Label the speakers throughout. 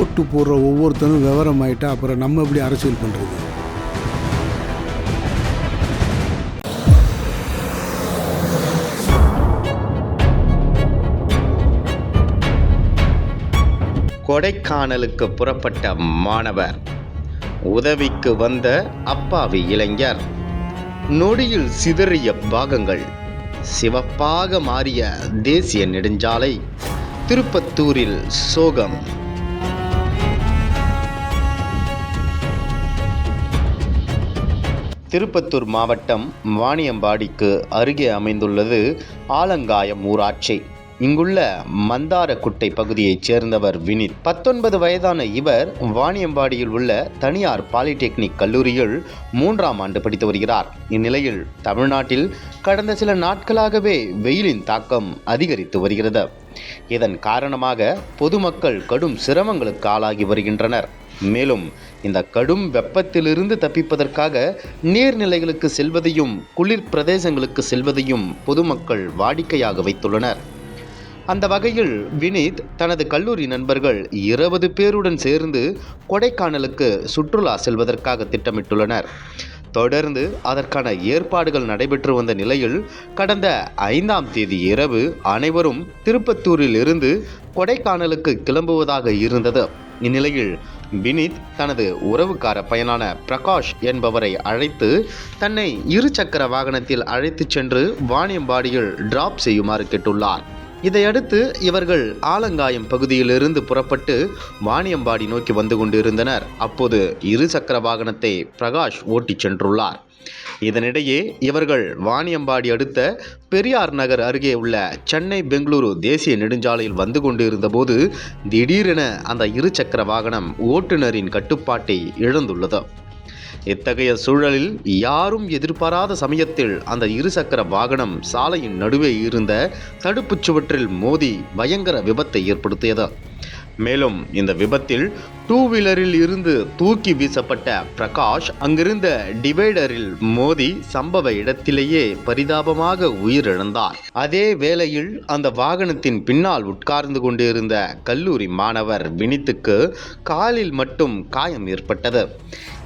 Speaker 1: ஓட்டு போடுற ஒவ்வொருத்தரும் விவரம் ஆயிட்டா அப்புறம் நம்ம எப்படி அரசியல் பண்ணுறது
Speaker 2: கொடைக்கானலுக்கு புறப்பட்ட மாணவர். உதவிக்கு வந்த அப்பாவி இளைஞர். நொடியில் சிதறிய பாகங்கள். சிவப்பாக மாறிய தேசிய நெடுஞ்சாலை. திருப்பத்தூரில் சோகம். திருப்பத்தூர் மாவட்டம் வாணியம்பாடிக்கு அருகே அமைந்துள்ளது ஆலங்காயம் ஊராட்சி. இங்குள்ள மந்தாரக்குட்டை பகுதியைச் சேர்ந்தவர் வினித். பத்தொன்பது வயதான இவர் வாணியம்பாடியில் உள்ள தனியார் பாலிடெக்னிக் கல்லூரியில் மூன்றாம் ஆண்டு படித்து வருகிறார். இந்நிலையில் தமிழ்நாட்டில் கடந்த சில நாட்களாகவே வெயிலின் தாக்கம் அதிகரித்து வருகிறது. இதன் காரணமாக பொதுமக்கள் கடும் சிரமங்களுக்கு ஆளாகி வருகின்றனர். மேலும் இந்த கடும் வெப்பத்திலிருந்து தப்பிப்பதற்காக நீர்நிலைகளுக்கு செல்வதையும் குளிர் பிரதேசங்களுக்கு செல்வதையும் பொதுமக்கள் வாடிக்கையாக வைத்துள்ளனர். அந்த வகையில் வினீத் தனது கல்லூரி நண்பர்கள் இருபது பேருடன் சேர்ந்து கொடைக்கானலுக்கு சுற்றுலா செல்வதற்காக திட்டமிட்டுள்ளனர். தொடர்ந்து அதற்கான ஏற்பாடுகள் நடைபெற்று வந்த நிலையில் கடந்த ஐந்தாம் தேதி இரவு அனைவரும் திருப்பத்தூரில் இருந்து கொடைக்கானலுக்கு கிளம்புவதாக இருந்தது. இந்நிலையில் வினித் தனது உறவுக்கார பயனான பிரகாஷ் என்பவரை அழைத்து தன்னை இருசக்கர வாகனத்தில் அழைத்துச் சென்று வாணியம்பாடியில் டிராப் செய்யுமாறு கேட்டுள்ளார். இதையடுத்து இவர்கள் ஆலங்காயம் பகுதியிலிருந்து புறப்பட்டு வாணியம்பாடி நோக்கி வந்து கொண்டிருந்தனர். அப்போது இருசக்கர வாகனத்தை பிரகாஷ் ஓட்டிச் சென்றுள்ளார். இதனிடையே இவர்கள் வாணியம்பாடி அடுத்த பெரியார் நகர் அருகே உள்ள சென்னை பெங்களூரு தேசிய நெடுஞ்சாலையில் வந்து கொண்டிருந்தபோது திடீரென அந்த இருசக்கர வாகனம் ஓட்டுநரின் கட்டுப்பாட்டை இழந்துள்ளது. இத்தகைய சூழலில் யாரும் எதிர்பாராத சமயத்தில் அந்த இருசக்கர வாகனம் சாலையின் நடுவே இருந்த தடுப்புச் சுவற்றில் மோதி பயங்கர விபத்தை ஏற்படுத்தியது. மேலும் இந்த விபத்தில் டூ வீலரில் இருந்து தூக்கி வீசப்பட்ட பிரகாஷ் அங்கிருந்த டிவைடரில் மோதி சம்பவ இடத்திலேயே பரிதாபமாக உயிரிழந்தார். அதே வேளையில் அந்த வாகனத்தின் பின்னால் உட்கார்ந்து கொண்டிருந்த கல்லூரி மாணவர் வினித்துக்கு காலில் மட்டும் காயம் ஏற்பட்டது.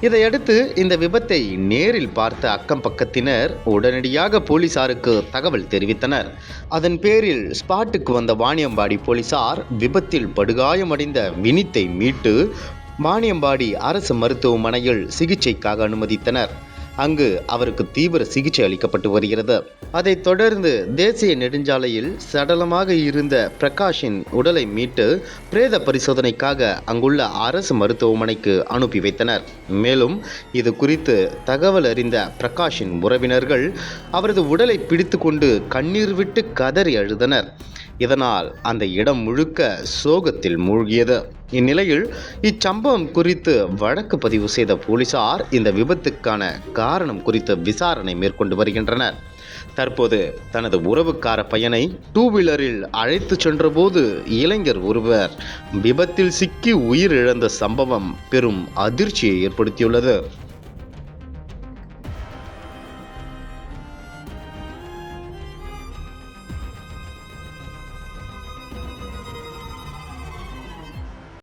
Speaker 2: இதையடுத்து இந்த விபத்தை நேரில் பார்த்த அக்கம் பக்கத்தினர் உடனடியாக போலீசாருக்கு தகவல் தெரிவித்தனர். அதன் பேரில் ஸ்பாட்டுக்கு வந்த வாணியம்பாடி போலீசார் விபத்தில் படுகாயமடைந்த வினித்தை மீட்டு வாணியம்பாடி அரசு மருத்துவமனையில் சிகிச்சைக்காக அனுமதித்தனர். அங்கு அவருக்கு தீவிர சிகிச்சை அளிக்கப்பட்டு வருகிறது. அதைத் தொடர்ந்து தேசிய நெடுஞ்சாலையில் சடலமாக இருந்த பிரகாஷின் உடலை மீட்டு பிரேத பரிசோதனைக்காக அங்குள்ள அரசு மருத்துவமனைக்கு அனுப்பி வைத்தனர். மேலும் இது குறித்து தகவல் அறிந்த பிரகாஷின் உறவினர்கள் அவரது உடலை பிடித்துக்கொண்டு கண்ணீர் விட்டு கதறி அழுதனர். இதனால் அந்த இடம் முழுக்க சோகத்தில் மூழ்கியது. இந்நிலையில் இச்சம்பவம் குறித்து வழக்கு பதிவு செய்த போலீசார் இந்த விபத்துக்கான காரணம் குறித்து விசாரணை மேற்கொண்டு வருகின்றனர். தற்போது தனது உறவுக்கார பையனை டூ வீலரில் அழைத்து சென்றபோது இளைஞர் ஒருவர் விபத்தில் சிக்கி உயிரிழந்த சம்பவம் பெரும் அதிர்ச்சியை ஏற்படுத்தியுள்ளது.